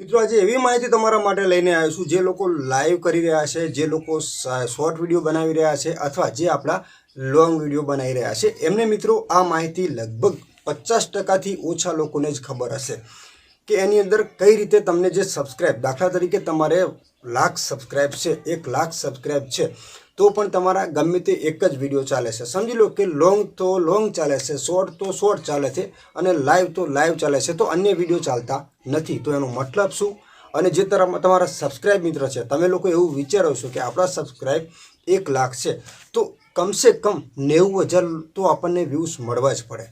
મિત્રો, આજે એવી માહિતી તમારા માટે લઈને આવ્યો છું. જે લોકો લાઈવ કરી રહ્યા છે, જે લોકો શોર્ટ વીડિયો બનાવી રહ્યા છે અથવા જે આપણા લોંગ વીડિયો બનાવી રહ્યા છે, એમને મિત્રો આ માહિતી લગભગ પચાસ ટકાથી ઓછા લોકોને જ ખબર હશે કે એની અંદર કઈ રીતે તમને જે સબસ્ક્રાઇબ દાખલા તરીકે તમારે લાખ સબસ્ક્રાઇબ છે, એક લાખ સબસ્ક્રાઇબ છે. તો પણ તમારા ગમે તે એક જ વીડિયો ચાલે છે. સમજી લો કે લોંગ તો લોંગ ચાલે છે શોર્ટ તો શોર્ટ ચાલે છે અને લાઈવ તો લાઈવ ચાલે છે, તો અન્ય વીડિયો ચાલતા નથી. તો એનો મતલબ શું? અને જે તમારા સબસ્ક્રાઇબ મિત્ર છે, તમે લોકો એવું વિચારો છો કે આપણા સબસ્ક્રાઇબ એક લાખ છે, તો કમસે કમ નેવું હજાર તો આપણને વ્યૂઝ મળવા જ પડે.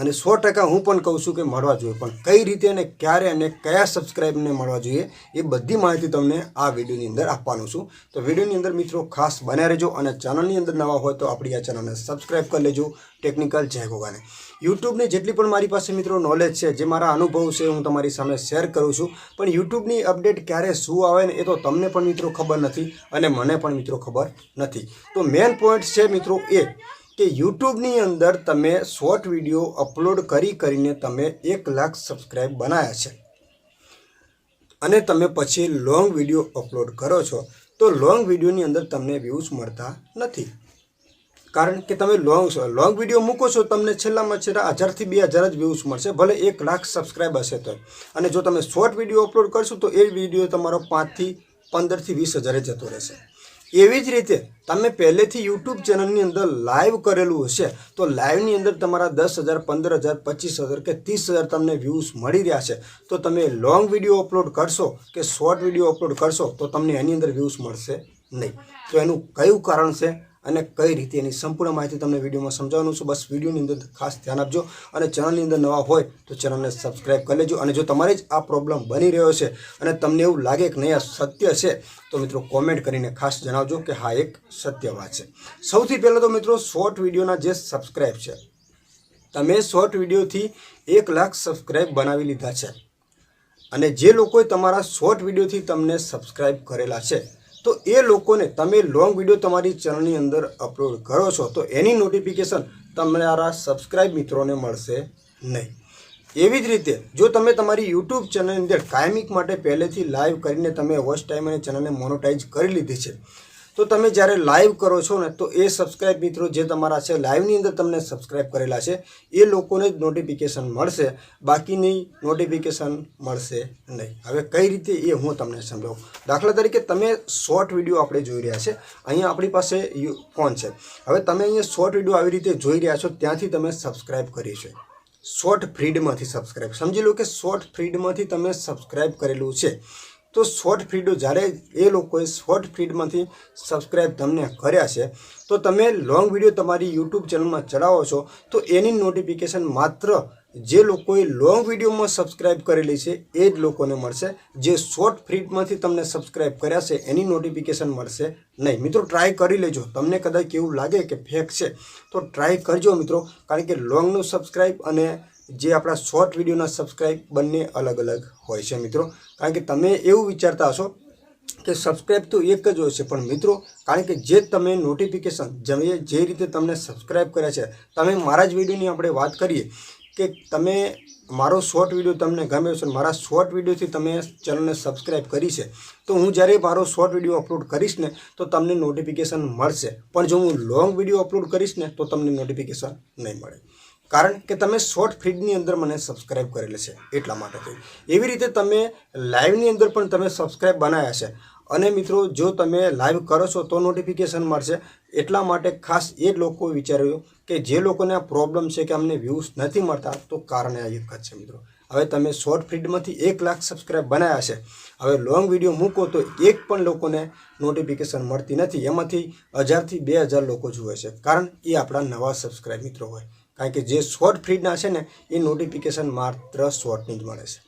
અને સો ટકા હું પણ કહું છું કે મળવા જોઈએ. પણ કઈ રીતે અને ક્યારે અને કયા સબસ્ક્રાઈબને મળવા જોઈએ, એ બધી માહિતી તમને આ વિડીયોની અંદર આપવાનું છું. તો વિડીયોની અંદર મિત્રો ખાસ બન્યા રહેજો અને ચેનલની અંદર નવા હોય તો આપણી આ ચેનલને સબસ્ક્રાઈબ કરી લેજો. ટેકનિકલ જય ગોગાને. યુટ્યુબની જેટલી પણ મારી પાસે મિત્રો નોલેજ છે, જે મારા અનુભવ છે, હું તમારી સામે શેર કરું છું. પણ યુટ્યુબની અપડેટ ક્યારે શું આવે ને એ તો તમને પણ મિત્રો ખબર નથી અને મને પણ મિત્રો ખબર નથી. તો મેઇન પોઈન્ટ છે મિત્રો એ કે યુટ્યુબની અંદર તમે શોર્ટ વીડિયો અપલોડ કરી કરીને તમે એક લાખ સબસ્ક્રાઈબ બનાવ્યા છે. અને તમે પછી લોંગ વીડિયો અપલોડ કરો છો, તો લોંગ વિડીયોની અંદર તમને વ્યૂઝ મળતા નથી. કારણ કે તમે લોંગ લોંગ વીડિયો મૂકો છો, તમને છેલ્લામાં છેલ્લા હજારથી બે હજાર જ વ્યૂઝ મળશે, ભલે એક લાખ સબસ્ક્રાઈબ હશે તો. અને જો તમે શોર્ટ વીડિયો અપલોડ કરશો, તો એ વીડિયો તમારો પાંચથી પંદરથી વીસ હજારે જતો રહેશે. એવી જ રીતે તમે પહેલેથી યુટ્યુબ ચેનલની અંદર લાઈવ કરેલું હશે, તો લાઈવની અંદર તમારા દસ હજાર, પંદર હજાર, પચીસ હજાર કે ત્રીસ હજાર તમને વ્યૂઝ મળી રહ્યા છે. તો તમે લોંગ વીડિયો અપલોડ કરશો કે શોર્ટ વીડિયો અપલોડ કરશો, તો તમને એની અંદર વ્યૂઝ મળશે નહીં. તો એનું કયું કારણ છે? અને કઈ રીતે એની સંપૂર્ણ માહિતી તમને વિડીયોમાં સમજાવવાનું છું, બસ વિડીયોની અંદર ખાસ ધ્યાન આપજો. અને ચેનલની અંદર નવા હોય તો ચેનલને સબસ્ક્રાઈબ કરી લેજો. અને જો તમારે જ આ પ્રોબ્લેમ બની રહ્યો છે અને તમને એવું લાગે કે નહીં સત્ય છે, તો મિત્રો કોમેન્ટ કરીને ખાસ જણાવજો કે હા, એક સત્ય વાત છે. સૌથી પહેલાં તો મિત્રો શોર્ટ વિડીયોના જે સબસ્ક્રાઈબ છે, તમે શોર્ટ વિડીયોથી એક લાખ સબસ્ક્રાઈબ બનાવી લીધા છે. અને જે લોકોએ તમારા શોર્ટ વિડીયોથી તમને સબસ્ક્રાઈબ કરેલા છે તો એ લોકોને તમે લોંગ વીડિયો તમારી ચેનલની અંદર અપલોડ કરો છો, તો એની નોટિફિકેશન તમારા સબસ્ક્રાઇબ મિત્રોને મળશે નહીં. એવી જ રીતે, જો તમે તમારી યુટ્યુબ ચેનલની અંદર કાયમિક માટે પહેલેથી લાઈવ કરીને તમે વોચ ટાઈમ અને ચેનલને મોનોટાઈઝ કરી લીધી છે તો તમે જ્યારે લાઈવ કરો છો ને, તો એ સબસ્ક્રાઇબ મિત્રો જે તમારા છે લાઈવની અંદર તમને સબસ્ક્રાઇબ કરેલા છે, એ લોકોને જ નોટિફિકેશન મળશે. બાકીની નોટિફિકેશન મળશે નહીં. હવે કઈ રીતે એ હું તમને સમજાવું? દાખલા તરીકે તમે શોર્ટ વીડિયો આપણે જોઈ રહ્યા છે. અહીંયા આપણી પાસે ફોન છે. હવે તમે અહીંયા શોર્ટ વીડિયો આવી રીતે જોઈ રહ્યા છો, ત્યાંથી તમે સબસ્ક્રાઇબ કરી છે. શોર્ટ ફ્રીડમાંથી સબસ્ક્રાઇબ સમજી લો કે શોર્ટ ફ્રીડમાંથી તમે સબસ્ક્રાઇબ કરેલું છે. તો શોર્ટ ફીડો જ્યારે એ લોકોએ શોર્ટ ફીડમાંથી સબસ્ક્રાઈબ તમને કર્યા છે, તો તમે લોંગ વીડિયો તમારી યુટ્યુબ ચેનલમાં ચડાવો છો, તો એની નોટિફિકેશન માત્ર જે લોકોએ લોંગ વિડીયોમાં સબસ્ક્રાઇબ કરેલી છે, એ જ લોકોને મળશે. જે શોર્ટ ફ્રીટમાંથી તમને સબસ્ક્રાઇબ કર્યા છે, એની નોટિફિકેશન મળશે નહીં. મિત્રો ટ્રાય કરી લેજો. તમને કદાચ એવું લાગે કે ફેક છે, તો ટ્રાય કરજો મિત્રો. કારણ કે લોંગનું સબસ્ક્રાઇબ અને જે આપણા શોર્ટ વિડીયોના સબસ્ક્રાઇબ બંને અલગ અલગ હોય છે મિત્રો. કારણ કે તમે એવું વિચારતા હશો કે સબસ્ક્રાઇબ તો એક જ હોય છે, પણ મિત્રો, કારણ કે જે તમે નોટિફિકેશન જે જે રીતે તમને સબસ્ક્રાઇબ કર્યા છે, તમે મારા જ વિડીયોની આપણે વાત કરીએ કે તમે મારો શોર્ટ વીડિયો તમને ગમ્યો છે મારા શોર્ટ વિડીયોથી તમે ચેનલને સબસ્ક્રાઇબ કરી છે, તો હું જ્યારે મારો શોર્ટ વીડિયો અપલોડ કરીશ ને, તો તમને નોટિફિકેશન મળશે. પણ જો હું લોંગ વીડિયો અપલોડ કરીશ ને, તો તમને નોટિફિકેશન નહીં મળે. કારણ કે તમે શોર્ટ ફીડની અંદર મને સબસ્ક્રાઇબ કરેલ છે, એટલા માટે એવી રીતે તમે લાઈવની અંદર પણ તમે સબસ્ક્રાઇબ બનાવ્યા છે. અને મિત્રો, જો તમે લાઈવ કરો છો તો નોટિફિકેશન મળશે. એટલા માટે ખાસ એ લોકો વિચાર્યું કે જે લોકોને આ પ્રોબ્લેમ છે કે અમને વ્યૂઝ નથી મળતા, તો કારણ આ એક જ છે મિત્રો. હવે તમે શોર્ટ ફીડમાંથી એક લાખ સબસ્ક્રાઇબ બનાવ્યા છે. હવે લોંગ વીડિયો મૂકો તો એક પણ લોકોને નોટિફિકેશન મળતી નથી. એમાંથી હજારથી બે હજાર લોકો જુએ છે. કારણ એ આપણા નવા સબસ્ક્રાઇબ મિત્રો હોય. કારણ કે જે શોર્ટ ફીડના છે ને, એ નોટિફિકેશન માત્ર શોર્ટની જ મળે છે.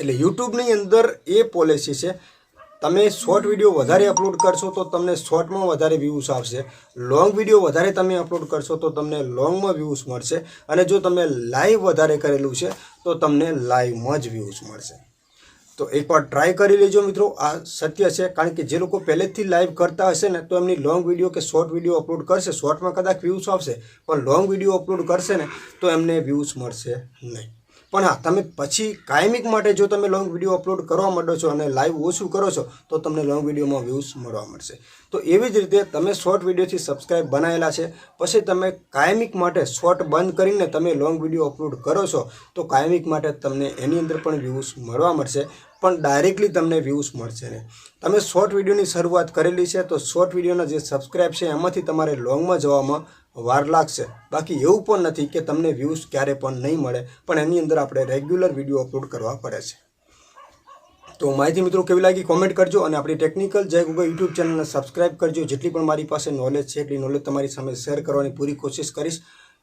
એટલે યુટ્યુબની અંદર એ પોલિસી છે તમે શોર્ટ વીડિયો વધારે અપલોડ કરશો તો તમને શોર્ટમાં વધારે વ્યૂઝ આવશે. લોંગ વીડિયો વધારે તમે અપલોડ કરશો તો તમને લોંગમાં વ્યૂઝ મળશે. અને જો તમે લાઈવ વધારે કરેલું છે, તો તમને લાઈવમાં જ વ્યૂઝ મળશે. તો એકવાર ટ્રાય કરી લેજો મિત્રો. આ સત્ય છે, કારણ કે જે લોકો પહેલેથી લાઈવ કરતા હશે ને, તો એમની લોંગ વીડિયો કે શોર્ટ વીડિયો અપલોડ કરશે. શોર્ટમાં કદાચ વ્યૂઝ આવશે, પણ લોંગ વીડિયો અપલોડ કરશે ને, તો એમને વ્યૂઝ મળશે નહીં. પણ હા, તમે પછી કાયમિક માટે જો તમે લોંગ વીડિયો અપલોડ કરવા માંડો છો અને લાઈવ ઓછું કરો છો, તો તમને લોંગ વિડીયોમાં વ્યૂઝ મળવા મળશે. તો એવી જ રીતે તમે શોર્ટ વિડીયોથી સબસ્ક્રાઈબ બનાવેલા છે, પછી તમે કાયમિક માટે શોર્ટ બંધ કરીને તમે લોંગ વીડિયો અપલોડ કરો છો, તો કાયમિક માટે તમને એની અંદર પણ વ્યૂઝ મળવા મળશે, પણ ડાયરેક્ટલી તમને વ્યૂઝ મળશે ને તમે શોર્ટ વિડીયોની શરૂઆત કરેલી છે, તો શોર્ટ વિડીયોના જે સબસ્ક્રાઈબ છે, એમાંથી તમારે લોંગમાં જવામાં વાર લાગશે. બાકી એવું પણ નથી કે તમને વ્યૂઝ ક્યારે પણ નહીં મળે, પણ એની અંદર આપણે રેગ્યુલર વીડિયો અપલોડ કરવા પડે છે. તો માહિતી મિત્રો કેવી લાગી કોમેન્ટ કરજો અને આપણી ટેકનિકલ જય ગૂગલ યુટ્યુબ ચેનલને સબસ્ક્રાઇબ કરજો. જેટલી પણ મારી પાસે નોલેજ છે, એટલી નોલેજ તમારી સામે શેર કરવાની પૂરી કોશિશ કરીશ.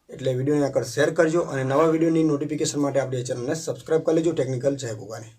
એટલે વિડીયોને આગળ શેર કરજો અને નવા વિડીયોની નોટિફિકેશન માટે આપણી ચેનલને સબસ્ક્રાઇબ કરી લેજો. ટેકનિકલ જય ગોગાને.